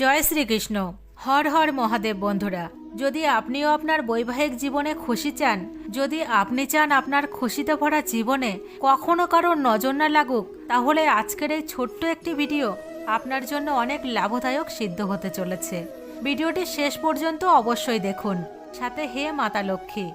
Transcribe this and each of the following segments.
জয় শ্রীকৃষ্ণ। হর হর মহাদেব বন্ধুরা, যদি আপনিও আপনার বৈবাহিক জীবনে খুশি চান, যদি আপনি চান আপনার খুশিতে ভরা জীবনে কখনো কারোর নজর না লাগুক, তাহলে আজকের এই ছোট্ট একটি ভিডিও আপনার জন্য অনেক লাভদায়ক সিদ্ধ হতে চলেছে। ভিডিওটি শেষ পর্যন্ত অবশ্যই দেখুন। সাথে হে মাতা লক্ষ্মী,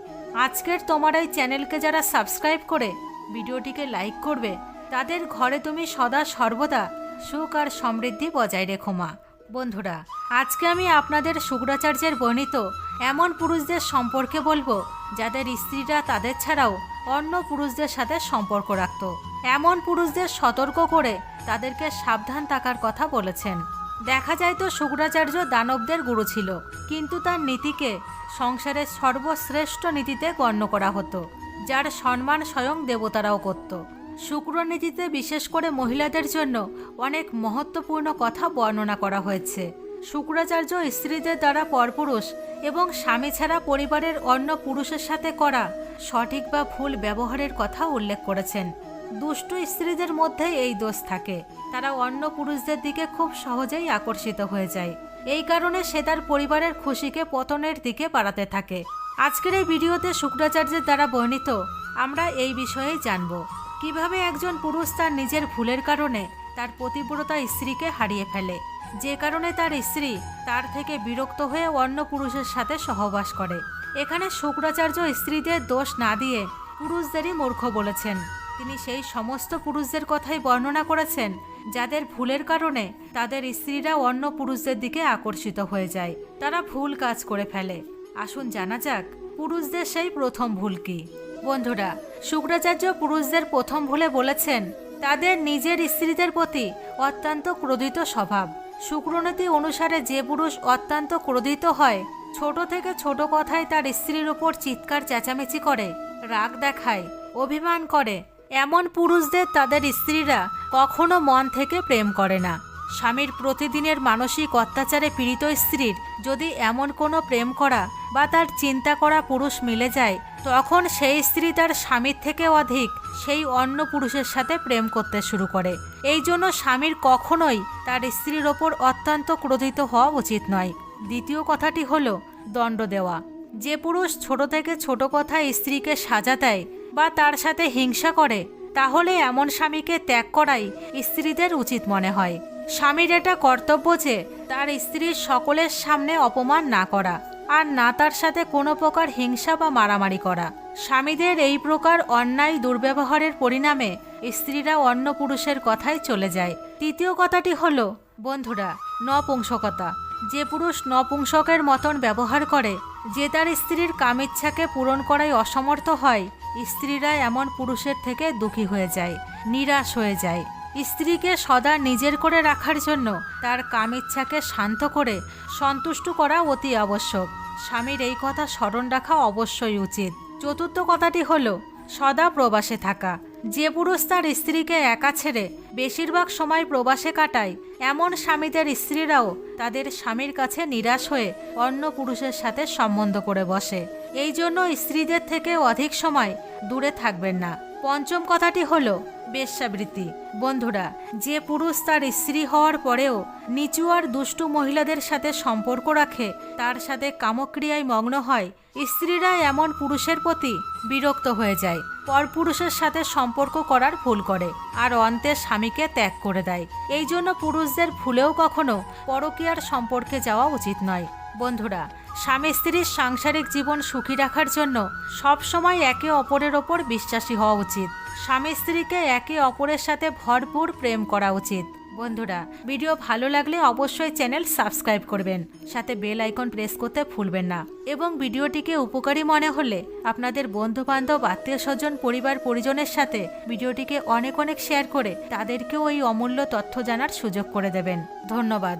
আজকের তোমার এই চ্যানেলকে যারা সাবস্ক্রাইব করে ভিডিওটিকে লাইক করবে, তাদের ঘরে তুমি সদা সর্বদা সুখ আর সমৃদ্ধি বজায় রেখো মা। বন্ধুরা, আজকে আমি আপনাদের শুক্রাচার্যের বর্ণিত এমন পুরুষদের সম্পর্কে বলব, যাদের স্ত্রীরা তাদের ছাড়াও অন্য পুরুষদের সাথে সম্পর্ক রাখত। এমন পুরুষদের সতর্ক করে তাদেরকে সাবধান থাকার কথা বলেছেন। দেখা যায় তো শুক্রাচার্য দানবদের গুরু ছিল, কিন্তু তার নীতিকে সংসারের সর্বশ্রেষ্ঠ নীতিতে গণ্য করা হতো, যার সম্মান স্বয়ং দেবতারাও করত। শুক্রনীতিতে বিশেষ করে মহিলাদের জন্য অনেক মহত্বপূর্ণ কথা বর্ণনা করা হয়েছে। শুক্রাচার্য স্ত্রীদের দ্বারা পরপুরুষ এবং স্বামী ছাড়া পরিবারের অন্য পুরুষের সাথে করা সঠিক বা ভুল ব্যবহারের কথা উল্লেখ করেছেন। দুষ্ট স্ত্রীদের মধ্যে এই দোষ থাকে। তারা অন্য পুরুষদের দিকে খুব সহজেই আকর্ষিত হয়ে যায়। এই কারণে সে তার পরিবারের খুশিকে পতনের দিকে বাড়াতে থাকে। আজকের এই ভিডিওতে শুক্রাচার্যের দ্বারা বর্ণিত আমরা এই বিষয়েই জানব। কীভাবে একজন পুরুষ তার নিজের ভুলের কারণে তার পতিব্রতা স্ত্রীকে হারিয়ে ফেলে? যে কারণে তার স্ত্রী তার থেকে বিরক্ত হয়ে অন্য পুরুষের সাথে সহবাস করে। এখানে শুক্রাচার্য স্ত্রীদের দোষ না দিয়ে পুরুষদেরই মূর্খ বলেছেন। তিনি সেই সমস্ত পুরুষদের কথাই বর্ণনা করেছেন, যাদের ভুলের কারণে তাদের স্ত্রীরা অন্য পুরুষদের দিকে আকর্ষিত হয়ে যায়। তারা ভুল কাজ করে ফেলে। আসুন জানা যাক, পুরুষদের সেই প্রথম ভুল কি? বন্ধুরা, শুক্রাচার্য পুরুষদের প্রথম ভুলে বলেছেন, তাদের নিজের স্ত্রীদের প্রতি অত্যন্ত ক্রোধিত স্বভাব। শুক্রনীতি অনুসারে যে পুরুষ অত্যন্ত ক্রোধিত হয়, ছোট থেকে ছোট কথায় তার স্ত্রীর ওপর চিৎকার চেঁচামেচি করে, রাগ দেখায়, অভিমান করে। এমন পুরুষদের তাদের স্ত্রীরা কখনো মন থেকে প্রেম করে না। স্বামীর প্রতিদিনের মানসিক অত্যাচারে পীড়িত স্ত্রীর যদি এমন কোনো প্রেম করা বা তার চিন্তা করা পুরুষ মিলে যায়, তখন সেই স্ত্রী তার স্বামীর থেকে অধিক সেই অন্য পুরুষের সাথে প্রেম করতে শুরু করে। এই জন্য স্বামীর কখনোই তার স্ত্রীর ওপর অত্যন্ত ক্রোধিত হওয়া উচিত নয়। দ্বিতীয় কথাটি হলো দণ্ড দেওয়া। যে পুরুষ ছোট থেকে ছোট কথায় স্ত্রীকে সাজা দেয় বা তার সাথে হিংসা করে, তাহলে এমন স্বামীকে ত্যাগ করাই স্ত্রীদের উচিত মনে হয়। স্বামীর এটা কর্তব্য যে তার স্ত্রীর সকলের সামনে অপমান না করা আর না তার সাথে কোনো প্রকার হিংসা বা মারামারি করা। স্বামীদের এই প্রকার অন্যায় দুর্ব্যবহারের পরিণামে স্ত্রীরা অন্য পুরুষের কথাই চলে যায়। তৃতীয় কথাটি হল, বন্ধুরা, নপুংসকতা। যে পুরুষ নপুংসকের মতন ব্যবহার করে, যে তার স্ত্রীর কামিচ্ছাকে পূরণ করাই অসমর্থ হয়, স্ত্রীরা এমন পুরুষের থেকে দুঃখী হয়ে যায়, নিরাশ হয়ে যায়। স্ত্রীকে সদা নিজের করে রাখার জন্য তার কামিচ্ছাকে শান্ত করে সন্তুষ্ট করা অতি আবশ্যক। স্বামীর এই কথা স্মরণ রাখা অবশ্যই উচিত। চতুর্থ কথাটি হলো, সদা প্রবাসে থাকা। যে পুরুষ তার স্ত্রীকে একা ছেড়ে বেশিরভাগ সময় প্রবাসে কাটায়, এমন স্বামীদের স্ত্রীরাও তাদের স্বামীর কাছে নিরাশ হয়ে অন্য পুরুষের সাথে সম্বন্ধ করে বসে। এই জন্য স্ত্রীদের থেকে অধিক সময় দূরে থাকবেন না। পঞ্চম কথাটি হলো বেশ্যাবৃত্তি। বন্ধুরা, যে পুরুষ তার স্ত্রী হওয়ার পরেও নিচু আর দুষ্টু মহিলাদের সাথে সম্পর্ক রাখে, তার সাথে কামক্রিয়ায় মগ্ন হয়, স্ত্রীরা এমন পুরুষের প্রতি বিরক্ত হয়ে যায়, পরপুরুষের সাথে সম্পর্ক করার ভুল করে, আর অন্তে স্বামীকে ত্যাগ করে দেয়। এই জন্য পুরুষদের ভুলেও কখনো পরকীয়ার সম্পর্কে যাওয়া উচিত নয়। বন্ধুরা স্বামী স্ত্রীর সাংসারিক জীবন সুখী রাখার জন্য সব সময় একে অপরের ওপর বিশ্বাসী হওয়া উচিত। স্বামী স্ত্রীকে একে অপরের সাথে ভরপুর প্রেম করা উচিত। বন্ধুরা, ভিডিও ভালো লাগলে অবশ্যই চ্যানেল সাবস্ক্রাইব করবেন। সাথে বেল আইকন প্রেস করতে ভুলবেন না। এবং ভিডিওটিকে উপকারী মনে হলে আপনাদের বন্ধু বান্ধব আত্মীয় স্বজন পরিবার, পরিজনের সাথে ভিডিওটিকে অনেক অনেক শেয়ার করে তাদেরকেও এই অমূল্য তথ্য জানার সুযোগ করে দেবেন। ধন্যবাদ।